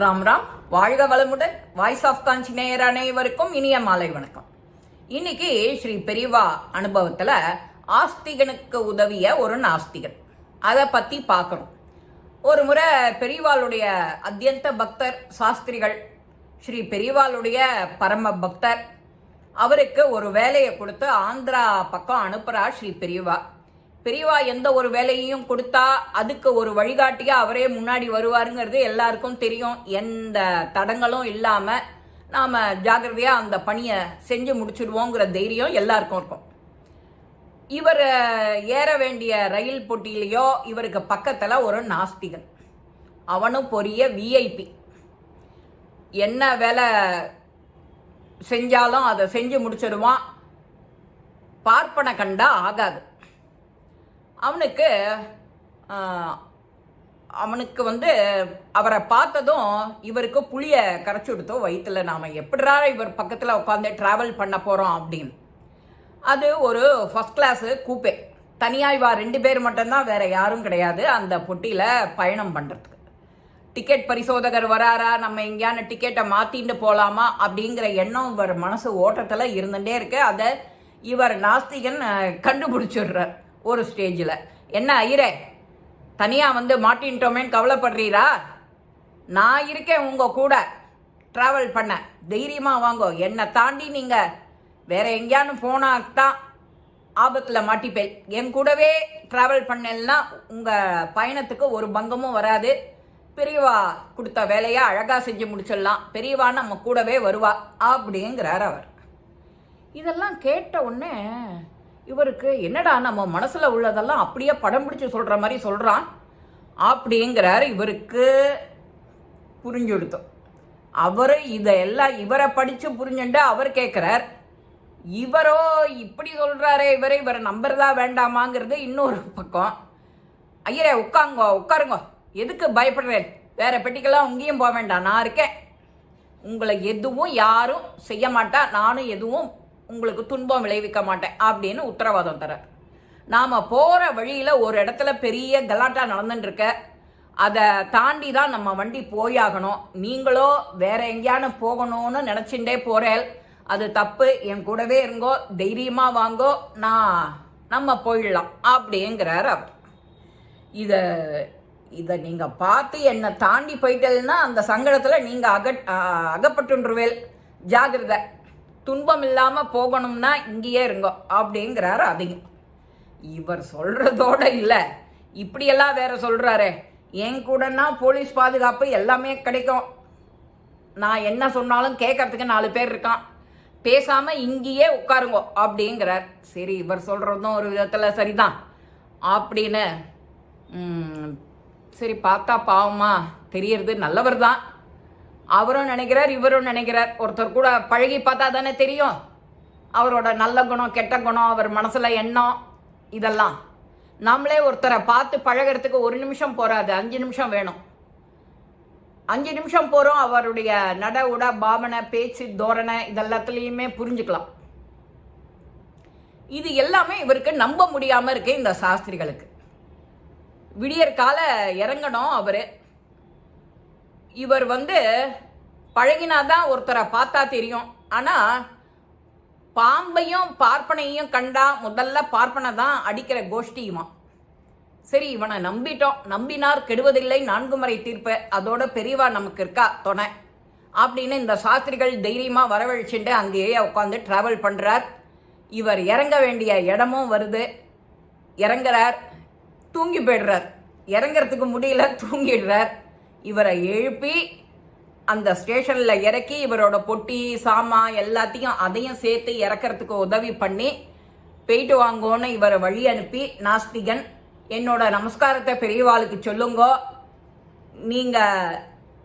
ராம் ராம். வாழ்க வளமுடன். Voice of காஞ்சி நேயர் அனைவருக்கும் இனிய மாலை வணக்கம். இன்னைக்கு ஸ்ரீ பெரியவா அனுபவத்தில் ஆஸ்திகனுக்கு உதவிய ஒரு நாஸ்திகன். அதை பற்றி பார்க்கணும் ஒரு முறை பெரியவாளுடைய அத்தியந்த பக்தர் சாஸ்திரிகள் ஸ்ரீ பெரியவாளுடைய பரம பக்தர் அவருக்கு ஒரு வேலையை கொடுத்து ஆந்திரா பக்கம் அனுப்புகிறார் ஸ்ரீ பெரியவா. பெரியவா எந்த ஒரு வேலையையும் கொடுத்தா அதுக்கு ஒரு வழிகாட்டியாக அவரே முன்னாடி வருவாருங்கிறது எல்லாருக்கும் தெரியும். எந்த தடங்களும் இல்லாமல் நாம் ஜாகிரதையாக அந்த பணியை செஞ்சு முடிச்சிடுவோங்கிற தைரியம் எல்லாருக்கும் இருக்கும். இவர் ஏற வேண்டிய ரயில் போட்டியிலையோ இவருக்கு பக்கத்தில் ஒரு நாஸ்திகன். அவனும் பொரிய விஐபி என்ன வேலை செஞ்சாலும் அதை செஞ்சு முடிச்சிடுவான். பார்ப்பனை கண்டா ஆகாது. அவனுக்கு அவனுக்கு வந்து அவரை பார்த்ததும் இவருக்கு புளிய கரைச்சி கொடுத்தோம். வயிற்றுல நாம எப்படிடா இவர் பக்கத்தில் உட்காந்து ட்ராவல் பண்ண போகிறோம் அப்படின்னு. அது ஒரு ஃபஸ்ட் கிளாஸு கூப்பே தனியாக இவா ரெண்டு பேர் மட்டும்தான் வேற யாரும் கிடையாது. அந்த பொட்டியில் பயணம் பண்ணுறதுக்கு டிக்கெட் பரிசோதகர் வராரா? நம்ம எங்கேயான டிக்கெட்டை மாற்றிட்டு போகலாமா அப்படிங்கிற எண்ணம் இவர் மனசு ஓட்டத்தில் இருந்துகிட்டே இருக்கு. அதை இவர் நாஸ்திகன் கண்டுபிடிச்சிடுறார். ஒரு ஸ்டேஜில் என்ன ஐயரே? தனியாக வந்து மாட்டின்ட்டோமேன்னு கவலைப்படுறீரா? நான் இருக்கேன் உங்கள் கூட. ட்ராவல் பண்ண. தைரியமாக வாங்கோ. என்னை தாண்டி நீங்கள் வேற எங்கேயானு போனால் தான் ஆபத்தில் மாட்டிப்பேன். என் கூடவே ட்ராவல் பண்ணலன்னா உங்கள் பயணத்துக்கு ஒரு பங்கமும் வராது. பெரியவா கொடுத்த வேலையை அழகாக செஞ்சு முடிச்சிடலாம். பெரியவா நம்ம கூடவே வருவா அப்படிங்கிறார் அவர். இதெல்லாம் கேட்ட உடனே இவருக்கு என்னடா நம்ம மனசில் உள்ளதெல்லாம் அப்படியே படம் பிடிச்சி சொல்கிற மாதிரி சொல்கிறான் அப்படிங்கிறார் இவருக்கு புரிஞ்சுடுத்தோம். அவர் இதெல்லாம் இவரை படித்து புரிஞ்சுட்டு அவர் கேட்குறார் இவரோ இப்படி சொல்கிறாரே இவரை இவரை நம்புறதா வேண்டாமாங்கிறது இன்னொரு பக்கம். ஐயரே உட்காருங்க உட்காருங்க. எதுக்கு பயப்படுறேன் வேறு பெட்டிக்கெல்லாம் உங்கேயும் போக வேண்டாம். நான் இருக்கேன். உங்களை எதுவும் யாரும் செய்ய மாட்டா நானும் எதுவும் உங்களுக்கு துன்பம் விளைவிக்க மாட்டேன் அப்படின்னு உத்தரவாதம் தர நாம் போகிற வழியில் ஒரு இடத்துல பெரிய கலாட்டா நடந்துட்டுருக்க அதை தாண்டி தான் நம்ம வண்டி போயாகணும். நீங்களோ வேற எங்கேயான போகணும்னு நினச்சிண்டே போகிறேன் அது தப்பு. என் கூடவே இருங்கோ தைரியமாக வாங்கோ நான் நம்ம போயிடலாம் அப்படிங்கிறார் அவர். இதை இதை நீங்கள் பார்த்து என்னை தாண்டி போயிட்டேன்னா அந்த சங்கடத்தில் நீங்கள் அகட் அகப்பட்டுன்றுவேல். ஜாகிரதை. துன்பம் இல்லாமல் போகணும்னா இங்கேயே இருங்கோ அப்படிங்கிறாரு அதிகம். இவர் சொல்கிறதோட இல்லை. இப்படியெல்லாம் வேற சொல்கிறாரே என் கூடனா போலீஸ் பாதுகாப்பு எல்லாமே கிடைக்கும். நான் என்ன சொன்னாலும் கேட்கறதுக்கு நாலு பேர் இருக்கான். பேசாமல் இங்கேயே உட்காருங்கோ அப்படிங்கிறார். சரி இவர் சொல்கிறதும் ஒரு விதத்தில் சரிதான். அப்படின்னு சரி பார்த்தா பாவமா தெரியறது நல்லவர் தான் அவரும் நினைக்கிறார் இவரும் நினைக்கிறார். ஒருத்தர் கூட பழகி பார்த்தா தானே தெரியும். அவரோட நல்ல குணம் கெட்ட குணம் அவர் மனசில் எண்ணம் இதெல்லாம். நம்மளே ஒருத்தரை பார்த்து பழகிறதுக்கு ஒரு நிமிஷம் போகாது அஞ்சு நிமிஷம் வேணும். அஞ்சு நிமிஷம் போகிறோம் அவருடைய நட உட பாவனை பேச்சு தோரணை இதெல்லாத்துலேயுமே புரிஞ்சுக்கலாம். இது எல்லாமே இவருக்கு நம்ப முடியாமல் இருக்கு இந்த சாஸ்திரிகளுக்கு. விடியற்கால இறங்கணும் அவர். இவர் வந்து பழகினாதான் ஒருத்தரை பார்த்தா தெரியும். ஆனால் பாம்பையும் பார்ப்பனையும் கண்டா முதல்ல பார்ப்பனை தான் அடிக்கிற கோஷ்டியுமா? சரி இவனை நம்பிட்டோம். நம்பினார் கெடுவதில்லை நான்கு முறை தீர்ப்பு. அதோட பெரியவா நமக்கு இருக்கா? துணை. அப்படின்னு இந்த சாஸ்திரிகள் தைரியமாக வரவழைச்சுட்டு அங்கேயே உட்காந்து ட்ராவல் பண்ணுறார் இவர் இறங்க வேண்டிய இடமும் வருது. இறங்குறார். தூங்கி போயிடுறார். இறங்குறதுக்கு முடியல தூங்கிடுறார். இவரை எழுப்பி அந்த ஸ்டேஷன்ல இறக்கி இவரோட பொட்டி சாமா எல்லாத்தையும் அதையும் சேர்த்து இறக்கறதுக்கு உதவி பண்ணி போயிட்டு வாங்கோன்னு இவரை வழி அனுப்பி நாஸ்திகன் என்னோட நமஸ்காரத்தை பெரியவாளுக்கு சொல்லுங்கோ. நீங்க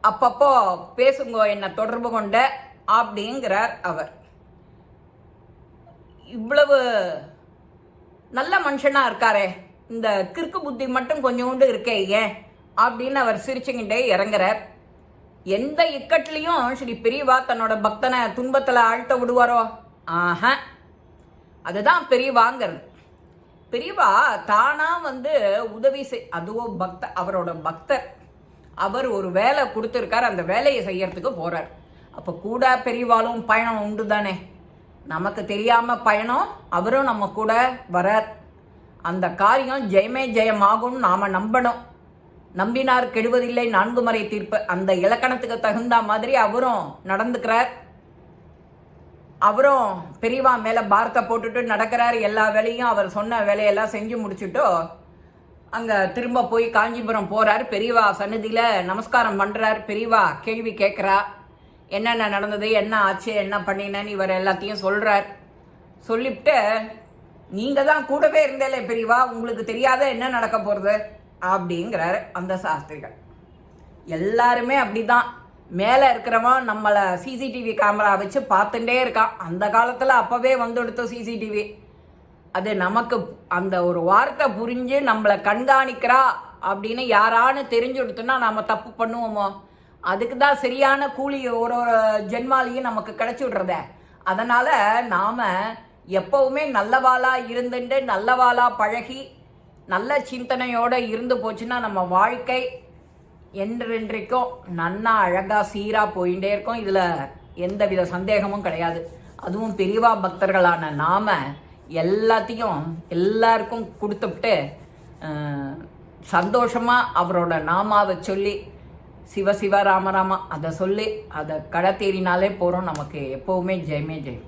அப்பப்போ பேசுங்கோ என்னை தொடர்பு கொண்ட அப்படிங்கிறார் அவர். இவ்வளவு நல்ல மனுஷனா இருக்காரே. இந்த கிறுக்கு புத்தி மட்டும் கொஞ்சோண்டு இருக்கே ஏன்? அப்படின்னு அவர் சிரிச்சுக்கிட்டே இறங்குறார். எந்த இக்கட்லையும் ஸ்ரீ பெரியவா தன்னோட பக்தனை துன்பத்தில் ஆழ்த்த விடுவாரோ? ஆஹ. அதுதான் பெரியவாங்கிறது. பெரியவா தானா வந்து உதவி செய் அதுவோ பக்த அவரோட பக்தர். அவர் ஒரு வேலை கொடுத்துருக்கார் அந்த வேலையை செய்யறதுக்கு போறார். அப்போ கூட பெரியவாலும் பயணம் உண்டு தானே? நமக்கு தெரியாம பயணம் அவரும் நம்ம கூட வரார். அந்த காரியம் ஜெயமே ஜெயமாகும்னு நாம நம்பணும். நம்பினார் கெடுவதில்லை நான்கு முறை தீர்ப்பு. அந்த இலக்கணத்துக்கு தகுந்த மாதிரி அவரும் நடந்துக்கிறார். அவரும் பெரியவா மேல பாரத்தை போட்டுட்டு நடக்கிறார். எல்லா வேலையும் அவர் சொன்ன வேலையெல்லாம் செஞ்சு முடிச்சுட்டோ அங்க திரும்ப போய் காஞ்சிபுரம் போறார். பெரியவா சன்னதியில நமஸ்காரம் பண்றார். பெரியவா கேள்வி கேட்குறா. என்னென்ன நடந்தது? என்ன ஆச்சு? என்ன பண்ணினேன்னு இவர் எல்லாத்தையும் சொல்றார். சொல்லிவிட்டு நீங்க தான் கூடவே இருந்தேலே பெரியவா. உங்களுக்கு தெரியாத என்ன நடக்க போறது? அப்படிங்கிறாரு அந்த சாஸ்திரிகள். எல்லாருமே அப்படிதான். மேலே இருக்கிறவன் நம்மளை சிசிடிவி கேமரா வச்சு பார்த்துட்டே இருக்கான். அந்த காலத்தில் அப்போவே வந்துடுத்து சிசிடிவி அது நமக்கு அந்த ஒரு வார்த்தை புரிஞ்சு நம்மளை கண்காணிக்கிறா அப்படின்னு யாரான்னு தெரிஞ்சுடுத்துன்னா நம்ம தப்பு பண்ணுவோமோ? அதுக்கு தான் சரியான கூலி ஒரு ஒரு ஜென்மாலையும் நமக்கு கிடச்சி விடுறத. அதனால் நாம் எப்போவுமே நல்லவாளாக இருந்துட்டு நல்லவாளாக பழகி நல்ல சிந்தனையோடு இருந்து போச்சுன்னா நம்ம வாழ்க்கை என்றென்றைக்கும் நன்னா அழகாக சீராக போயிட்டே இருக்கும். எந்த எந்தவித சந்தேகமும் கிடையாது. அதுவும் பெரியவா பக்தர்களான நாம எல்லாத்தையும் எல்லாருக்கும் கொடுத்துட்டு சந்தோஷமாக அவரோட நாமாவை சொல்லி சிவ சிவ ராம ராமா அதை சொல்லி அதை கடத்தேறினாலே போகிறோம் நமக்கு எப்போவுமே ஜெயமே ஜெயம்.